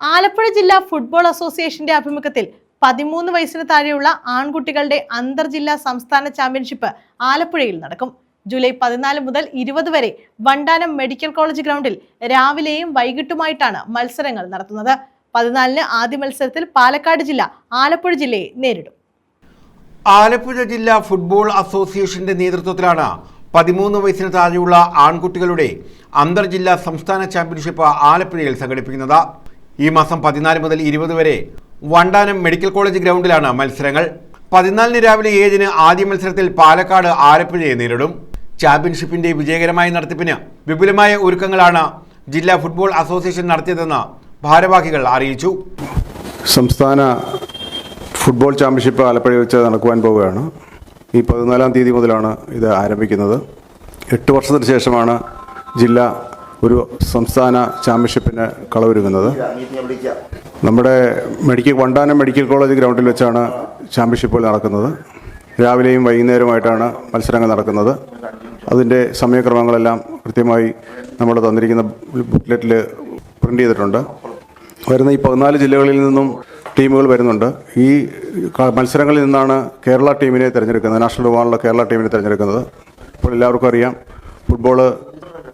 ആലപ്പുഴ ജില്ലാ ഫുട്ബോൾ അസോസിയേഷന്റെ ആഭിമുഖ്യത്തിൽ പതിമൂന്ന് വയസ്സിന് താഴെയുള്ള ആൺകുട്ടികളുടെ അന്തർ ജില്ലാ സംസ്ഥാന ചാമ്പ്യൻഷിപ്പ് ആലപ്പുഴയിൽ നടക്കും. ജൂലൈ പതിനാല് മുതൽ ഇരുപത് വരെ വണ്ടാനം മെഡിക്കൽ കോളേജ് ഗ്രൗണ്ടിൽ രാവിലെയും വൈകിട്ടുമായിട്ടാണ് മത്സരങ്ങൾ നടത്തുന്നത്. പതിനാലിന് ആദ്യ മത്സരത്തിൽ പാലക്കാട് ജില്ല ആലപ്പുഴ ജില്ലയെ നേരിടും. ആലപ്പുഴ ജില്ലാ ഫുട്ബോൾ അസോസിയേഷന്റെ നേതൃത്വത്തിലാണ് പതിമൂന്ന് വയസ്സിന് താഴെയുള്ള ആൺകുട്ടികളുടെ അന്തർ ജില്ലാ സംസ്ഥാന ചാമ്പ്യൻഷിപ്പ് ആലപ്പുഴയിൽ സംഘടിപ്പിക്കുന്നത്. ഈ മാസം പതിനാല് മുതൽ ഇരുപത് വരെ വണ്ടാനം മെഡിക്കൽ കോളേജ് ഗ്രൗണ്ടിലാണ് മത്സരങ്ങൾ. പതിനാലിന് രാവിലെ ഏഴിന് ആദ്യ മത്സരത്തിൽ പാലക്കാട് ആലപ്പുഴയെ നേരിടും. ചാമ്പ്യൻഷിപ്പിന്റെ വിജയകരമായ നടത്തിപ്പിന് വിപുലമായ ഒരുക്കങ്ങളാണ് ജില്ലാ ഫുട്ബോൾ അസോസിയേഷൻ നടത്തിയതെന്ന് ഭാരവാഹികൾ അറിയിച്ചു. സംസ്ഥാന ഫുട്ബോൾ ചാമ്പ്യൻഷിപ്പ് ആലപ്പുഴ വെച്ച് നടക്കുവാൻ പോവുകയാണ്. ഈ പതിനാലാം തീയതി മുതലാണ് ഇത് ആരംഭിക്കുന്നത്. എട്ട് വർഷത്തിന് ശേഷമാണ് ജില്ല ഒരു സംസ്ഥാന ചാമ്പ്യൻഷിപ്പിന് കളവൊരുങ്ങുന്നത് നമ്മുടെ മെഡിക്കൽ വണ്ടാനം മെഡിക്കൽ കോളേജ് ഗ്രൗണ്ടിൽ വെച്ചാണ് ചാമ്പ്യൻഷിപ്പുകൾ നടക്കുന്നത്. രാവിലെയും വൈകുന്നേരവുമായിട്ടാണ് മത്സരങ്ങൾ നടക്കുന്നത്. അതിന്റെ സമയക്രമങ്ങളെല്ലാം കൃത്യമായി നമ്മൾ തന്നിരിക്കുന്ന ബുക്ക്ലെറ്റിൽ പ്രിന്റ് ചെയ്തിട്ടുണ്ട്. വരുന്ന ഈ പതിനാല് ജില്ലകളിൽ നിന്നും ടീമുകൾ വരുന്നുണ്ട്. ഈ മത്സരങ്ങളിൽ നിന്നാണ് കേരള ടീമിനെ തിരഞ്ഞെടുക്കുന്നത്. നാഷണൽ വിഭാഗമുള്ള കേരള ടീമിനെ തിരഞ്ഞെടുക്കുന്നത്. അപ്പോൾ എല്ലാവർക്കും അറിയാം ഫുട്ബോൾ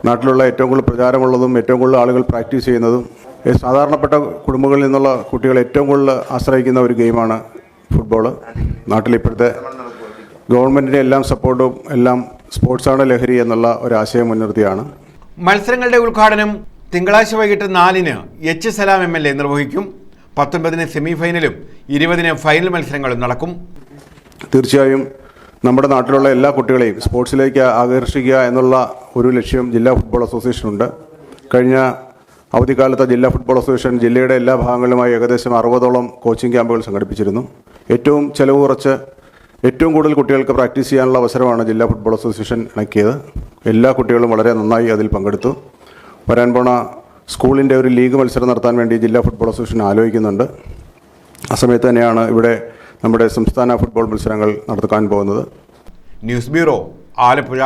നാട്ടിലുള്ള ഏറ്റവും കൂടുതൽ പ്രചാരമുള്ളതും ഏറ്റവും കൂടുതൽ ആളുകൾ പ്രാക്ടീസ് ചെയ്യുന്നതും സാധാരണപ്പെട്ട കുടുംബങ്ങളിൽ നിന്നുള്ള കുട്ടികൾ ഏറ്റവും കൂടുതൽ ആശ്രയിക്കുന്ന ഒരു ഗെയിമാണ് ഫുട്ബോൾ നാട്ടിലിപ്പോഴത്തെ ഗവൺമെന്റിന്റെ എല്ലാം സപ്പോർട്ടും എല്ലാം സ്പോർട്സാണ് ലഹരി എന്നുള്ള ഒരു ആശയം മുൻനിർത്തിയാണ്. മത്സരങ്ങളുടെ ഉദ്ഘാടനം തിങ്കളാഴ്ച വൈകിട്ട് നാലിന് H Salam M L A നിർവഹിക്കും. പത്തൊൻപതിന് സെമി ഫൈനലും ഇരുപതിന് ഫൈനൽ മത്സരങ്ങളും നടക്കും. തീർച്ചയായും നമ്മുടെ നാട്ടിലുള്ള എല്ലാ കുട്ടികളെയും സ്പോർട്സിലേക്ക് ആകർഷിക്കുക എന്നുള്ള ഒരു ലക്ഷ്യം ജില്ലാ ഫുട്ബോൾ അസോസിയേഷനുണ്ട് കഴിഞ്ഞ അവധിക്കാലത്ത് ജില്ലാ ഫുട്ബോൾ അസോസിയേഷൻ ജില്ലയുടെ എല്ലാ ഭാഗങ്ങളിലുമായി ഏകദേശം അറുപതോളം കോച്ചിങ് ക്യാമ്പുകൾ സംഘടിപ്പിച്ചിരുന്നു. ഏറ്റവും ചെലവ് കുറച്ച് ഏറ്റവും കൂടുതൽ കുട്ടികൾക്ക് പ്രാക്ടീസ് ചെയ്യാനുള്ള അവസരമാണ് ജില്ലാ ഫുട്ബോൾ അസോസിയേഷൻ ഇണക്കിയത്. എല്ലാ കുട്ടികളും വളരെ നന്നായി അതിൽ പങ്കെടുത്തു. വരാൻ പോണ സ്കൂളിന്റെ ഒരു ലീഗ് മത്സരം നടത്താൻ വേണ്ടി ജില്ലാ ഫുട്ബോൾ അസോസിയേഷൻ ആലോചിക്കുന്നുണ്ട്. ആ സമയത്ത് തന്നെയാണ് ഇവിടെ നമ്മുടെ സംസ്ഥാന ഫുട്ബോൾ മത്സരങ്ങൾ നടത്താൻ പോകുന്നത്. News bureau Alappuzha.